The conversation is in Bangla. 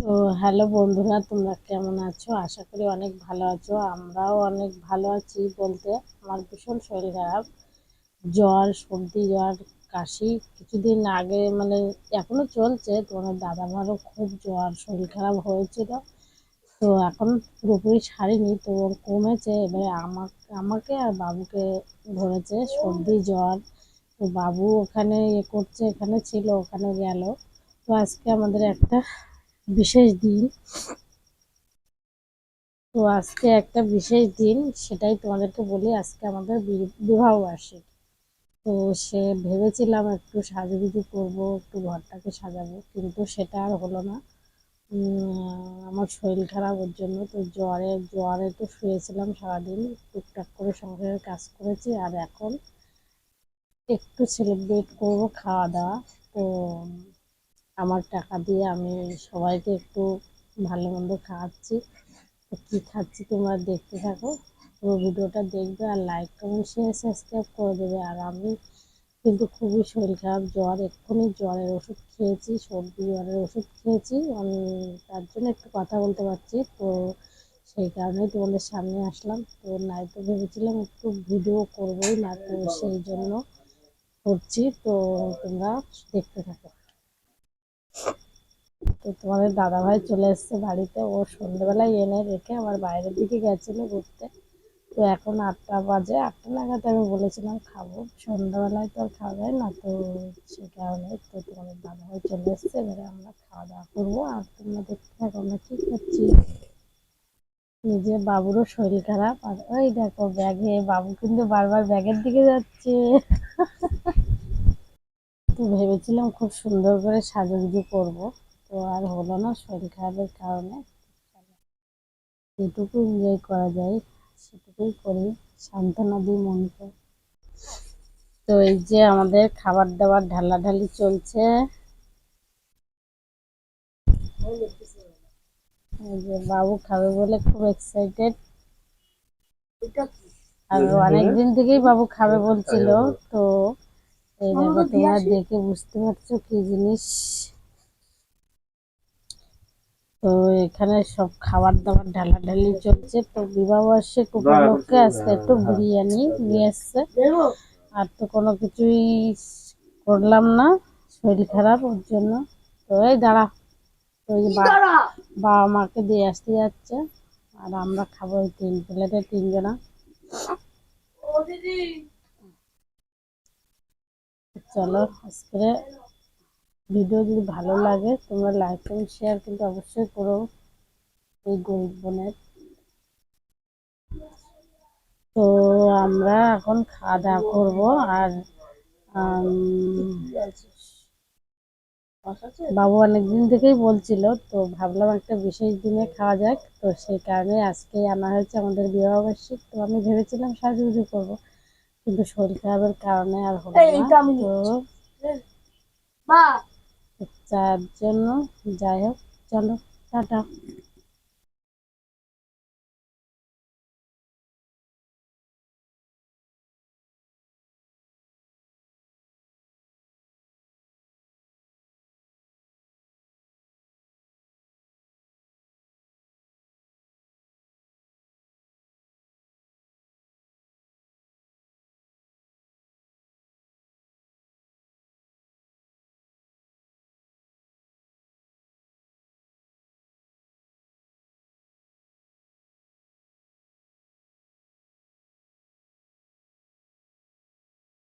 তো হ্যালো বন্ধুরা, তোমরা কেমন আছো? আশা করি অনেক ভালো আছো। আমরাও অনেক ভালো আছি বলতে আমার ভীষণ শরীর খারাপ। জ্বর, সর্দি, জ্বর, কাশি কিছুদিন আগে মানে এখনও চলছে। তোমার দাদা মারও খুব জ্বর, শরীর খারাপ হয়েছিল। তো এখন পুরোপুরি সারিনি, তো ওর কমেছে। এবারে আমাকে আমাকে আর বাবুকে ধরেছে সর্দি, জ্বর। তো বাবু ওখানে ইয়ে করছে, এখানে ছিল, ওখানে গেল। তো আজকে আমাদের একটা বিশেষ দিন। তো আজকে একটা বিশেষ দিন, সেটাই তোমাদেরকে বলি, আজকে আমাদের বিবাহ বার্ষিক। তো সে ভেবেছিলাম একটু সাজুগুজু করব, একটু ঘরটাকে সাজাবো, কিন্তু সেটা আর হলো না। আমার শরীর খারাপ ওর জন্য, তো জ্বরে জ্বরে তো শুয়েছিলাম সারাদিন, টুকটাক করে সংসারের কাজ করেছি, আর এখন একটু সেলিব্রেট করব খাওয়া দাওয়া। তো আমার টাকা দিয়ে আমি সবাইকে একটু ভালো মন্দ খাওয়াচ্ছি। কী খাচ্ছি তোমরা দেখতে থাকো। পুরো ভিডিওটা দেখবে আর লাইক কমেন্ট শেয়ার সাবস্ক্রাইব করে দেবে। আর আমি কিন্তু খুবই শরীর খারাপ, জ্বর, এক্ষুনি জ্বরের ওষুধ খেয়েছি, সর্দি, জ্বরের ওষুধ খেয়েছি। আমি তার জন্য একটু কথা বলতে পারছি। তো সেই কারণেই তোমাদের সামনে আসলাম। তো নাই তো ভেবেছিলাম একটু ভিডিও করবোই, না তো সেই জন্য করছি। তো তোমরা দেখতে থাকো। তো তোমাদের দাদাভাই চলে এসছে বাড়িতে। ও সন্ধ্যেবেলায় এনে রেখে আবার বাইরের দিকে গেছিল ঘুরতে। তো এখন আটটা বাজে। আটটা নাগাদ আমি বলেছিলাম খাব। সন্ধ্যাবেলায় তো আর খাওয়া যায় না তো সে কারণে তো তোমাদের দাদাভাই চলে এসছে। এবারে আমরা খাওয়া দাওয়া করব। আর তোমরা দেখতে থাকো আমরা কী করছি নিজে বাবুরও শরীর খারাপ। আর ওই দেখো ব্যাগে, বাবু কিন্তু বারবার ব্যাগের দিকে যাচ্ছে। ভেবেছিলাম খুব সুন্দর করে সাজুগুজু করব তো আর হলো না শরীর খারাপের কারণে। যেটুকু এনজয় করা যায় সেটুকুই করি সান্ত্বনা দিই মনকে। তো এই যে আমাদের খাবার দাবার ঢালাঢালি চলছে। এই যে বাবু খাবে বলে খুব এক্সাইটেড আর অনেকদিন থেকেই বাবু খাবে বলছিল তো এই দেখো তোমরা দেখে বুঝতে পারছ কি জিনিস? তো এখানে সব খাবার দাবার ঢালাঢালি চলছে। তো বিবাহ বার্ষিক উপলক্ষে আজকে একটু বিরিয়ানি নিয়ে এসছে আর তো কোনো কিছুই করলাম না শরীর খারাপ ওর জন্য। তো এই দাঁড়া তো ওই বাবা মাকে দিয়ে আসতে যাচ্ছে। আর আমরা খাব ওই তিন প্লেটে তিনজনা। চলো আজকে ভিডিও যদি ভালো লাগে, তোমরা লাইক এবং শেয়ার কিন্তু অবশ্যই করো এই গরিব বোনের। তো আমরা এখন খাওয়া দাওয়া করব আর বাবু অনেকদিন থেকেই বলছিল, তো ভাবলাম একটা বিশেষ দিনে খাওয়া যাক। তো সেই কারণে আজকে আনা হয়েছে আমাদের বিবাহ বার্ষিক। তো আমি ভেবেছিলাম সাজুগুজু করব। কিন্তু শরীর খারাপের কারণে আর হলো না। তো যার জন্য যাই হোক চলো টাটা।